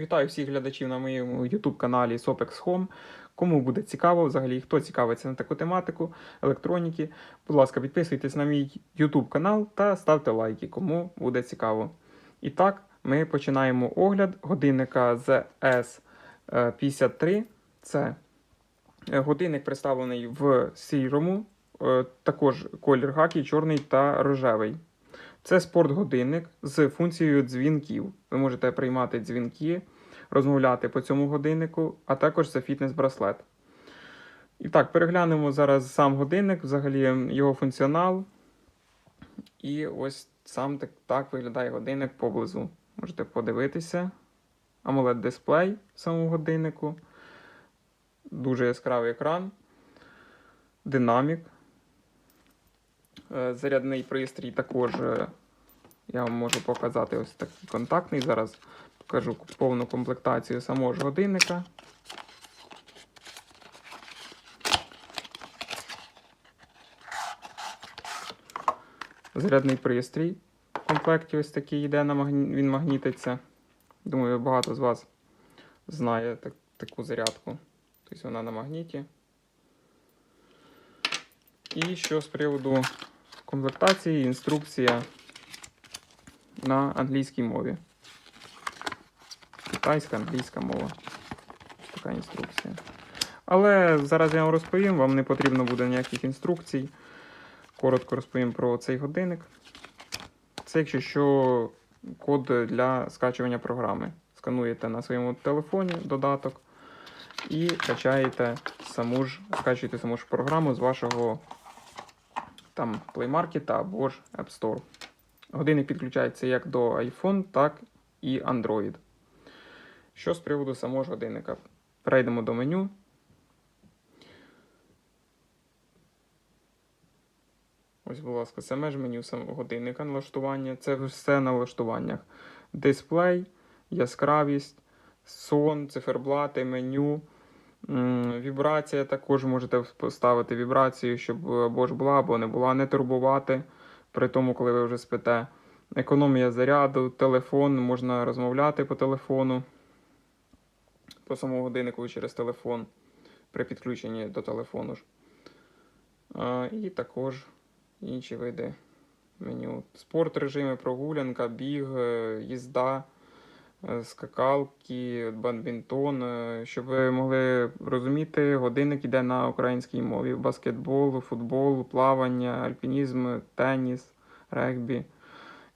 Вітаю всіх глядачів на моєму YouTube каналі Sopex Home. Кому буде цікаво, взагалі, хто цікавиться на таку тематику електроніки, будь ласка, підписуйтесь на мій YouTube канал та ставте лайки, кому буде цікаво. І так, ми починаємо огляд годинника ZS53. Це е, годинник представлений в сірому, е, також колір хакі, чорний та рожевий. Це спортгодинник з функцією дзвінків. Ви можете приймати дзвінки, розмовляти по цьому годиннику, а також це фітнес-браслет. І так, переглянемо зараз сам годинник, взагалі його функціонал. І ось сам так, так виглядає годинник поблизу. Можете подивитися. amoled дисплей в самому годиннику. Дуже яскравий екран. Динамік. Е, Зарядний пристрій також е, я вам можу показати ось такий контактний. Зараз покажу повну комплектацію самого ж годинника. Зарядний пристрій в комплекті ось такий йде, він магнітиться. Думаю, багато з вас знає так, таку зарядку. Тобто вона на магніті. І що з приводу комплектації, інструкція на англійській мові. Китайська, англійська мова. Така інструкція. Але зараз я вам розповім, вам не потрібно буде ніяких інструкцій. Коротко розповім про цей годинник. Це, якщо що, код для скачування програми. Скануєте на своєму телефоні додаток і качаєте саму ж, скачуєте саму ж програму з вашого там Play Market або ж App Store. Годинник підключається як до iPhone, так і Android. Що з приводу самого ж годинника? Перейдемо до меню. Ось, будь ласка, саме ж меню самого годинника налаштування. Це все на налаштуваннях. Дисплей, яскравість, сон, циферблати, меню. Вібрація також можете поставити вібрацію, щоб або ж була, або не була, не турбувати при тому, коли ви вже спите. Економія заряду, телефон, можна розмовляти по телефону, по самому годиннику через телефон при підключенні до телефону. ж. І також інші види меню. Спорт режими, прогулянка, біг, е, їзда, е, скакалки, бадмінтон. Е, Щоб ви могли розуміти, годинник іде на українській мові: баскетбол, футбол, плавання, альпінізм, теніс, регбі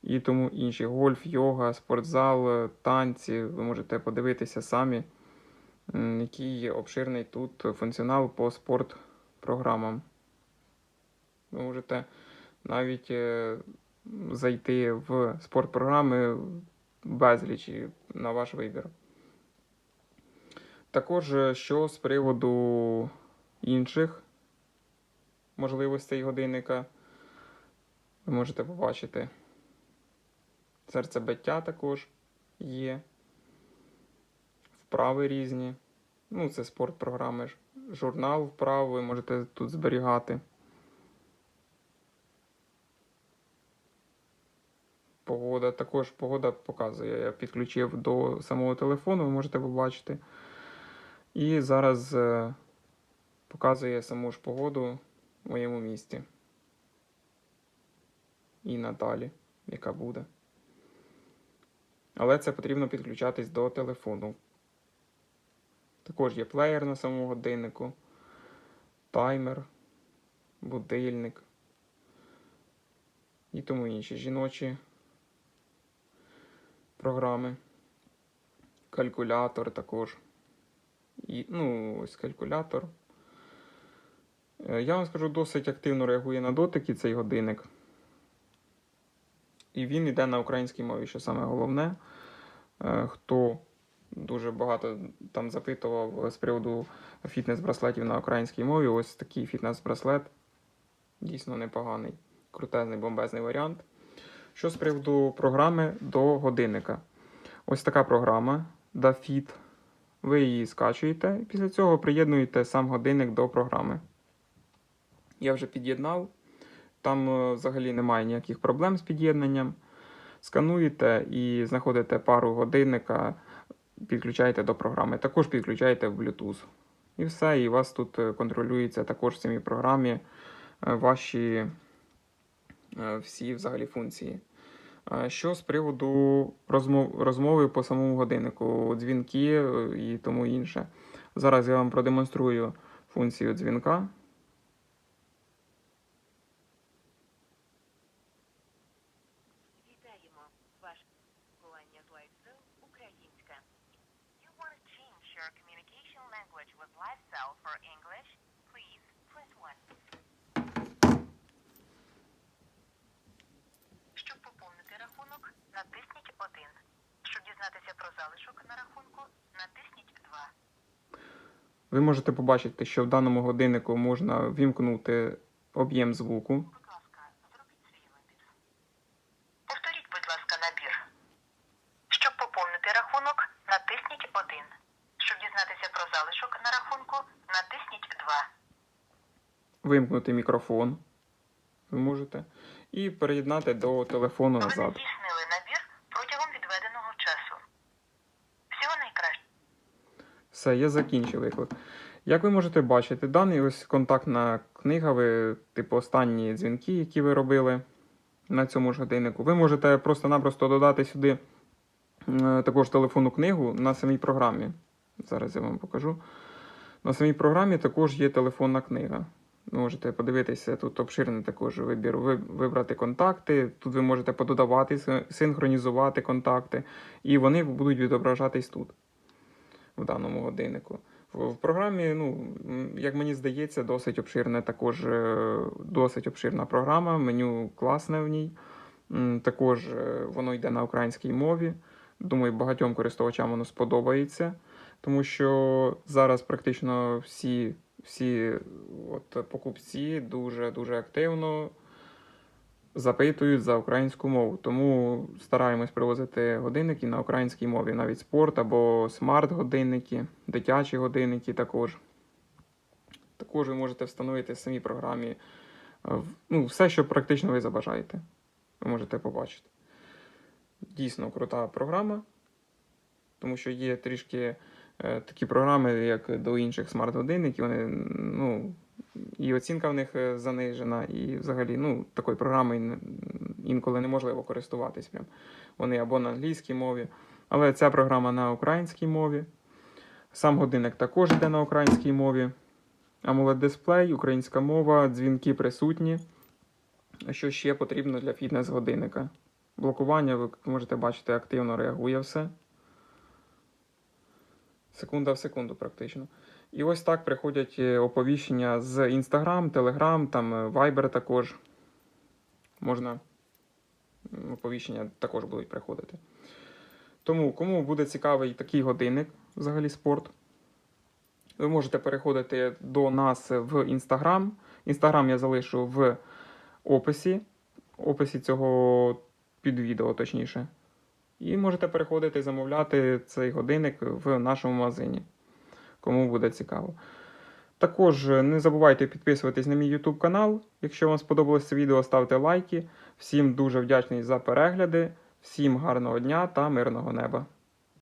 і тому інші. Гольф, йога, спортзал, е, танці. Ви можете подивитися самі, який обширний тут функціонал по спортпрограмам. Ви можете навіть е, зайти в спортпрограми безліч на ваш вибір. Також, е, що з приводу інших можливостей годинника, ви можете побачити. Серцебиття також є. Вправи різні. Ну, це спортпрограми ж. Журнал вправ ви можете тут зберігати. Погода. Також погода показує. Я підключив до самого телефону, ви можете побачити. І зараз е, показує саму ж погоду в моєму місті. І надалі, яка буде. Але це потрібно підключатись до телефону. Також є плеєр на самому годиннику, таймер, будильник і тому інші жіночі програми. Калькулятор також. І, ну, ось калькулятор. Е, Я вам скажу, досить активно реагує на дотики цей годинник. І він йде на українській мові, що саме головне. Е, Хто дуже багато там запитував з приводу фітнес-браслетів на українській мові, ось такий фітнес-браслет. Дійсно непоганий, крутезний, бомбезний варіант. Що з приводу програми до годинника? Ось така програма DaFit. Ви її скачуєте, і після цього приєднуєте сам годинник до програми. Я вже під'єднав. Там е, взагалі немає ніяких проблем з під'єднанням. Скануєте і знаходите пару годинника підключаєте до програми. Також підключаєте в Bluetooth. І все, і вас тут е, контролюється також в цій програмі е, ваші всі взагалі функції. Е, Що з приводу розмов, розмови по самому годиннику, дзвінки е, і тому інше. Зараз я вам продемонструю функцію дзвінка. Українська. You want to change your communication language with LifeCell for English? Please press 1. Щоб поповнити рахунок, натисніть 1. Щоб дізнатися про залишок на рахунку, натисніть 2. Ви можете побачити, що в даному годиннику можна вімкнути об'єм звуку. Будь ласка, зробіть свій вибір. Повторіть, будь ласка, набір. Щоб поповнити рахунок, натисніть 1. Щоб дізнатися про залишок на рахунку, натисніть 2. вимкнути мікрофон. Ви можете. І переєднати до телефону Ви не назад. здійснили Все, я закінчив виклик. Як ви можете бачити, даний ось контактна книга, ви, типу, останні дзвінки, які ви робили на цьому ж годиннику. Ви можете просто-напросто додати сюди е, також телефонну книгу на самій програмі. Зараз я вам покажу. На самій програмі також є телефонна книга. Ви можете подивитися, тут обширний також вибір. Ви- Вибрати контакти. Тут ви можете пододавати, синхронізувати контакти, і вони будуть відображатись тут, в даному годиннику. В, програмі, ну, як мені здається, досить обширна також е, досить обширна програма, меню класне в ній. Також е, воно йде на українській мові. Думаю, багатьом користувачам воно сподобається, тому що зараз практично всі, всі от, покупці дуже дуже активно запитують за українську мову. Тому стараємось привозити годинники на українській мові, навіть спорт або смарт-годинники, дитячі годинники також. Також ви можете встановити в самій програмі е, ну, все, що практично ви забажаєте. Ви можете побачити. Дійсно крута програма, тому що є трішки е, такі програми, як до інших смарт-годинників, вони, ну, і оцінка в них е, занижена, і взагалі ну, такою програмою ін- інколи неможливо користуватись. Прям. Вони або на англійській мові, але ця програма на українській мові. Сам годинник також йде на українській мові. AMOLED дисплей, українська мова, дзвінки присутні. Що ще потрібно для фітнес-годинника? Блокування, ви можете бачити, активно реагує все. Секунда в секунду, практично. І ось так приходять е, оповіщення з Instagram, Telegram, там е, Viber також. Можна оповіщення також будуть приходити. Тому, кому буде цікавий такий годинник, взагалі спорт, ви можете переходити до нас в Instagram. Instagram я залишу в описі, описі цього під відео, точніше. І можете переходити і замовляти цей годинник в нашому магазині, кому буде цікаво. Також е, не забувайте підписуватись на мій YouTube канал. Якщо вам сподобалось це відео, ставте лайки. Всім дуже вдячний за перегляди, всім гарного дня та мирного неба.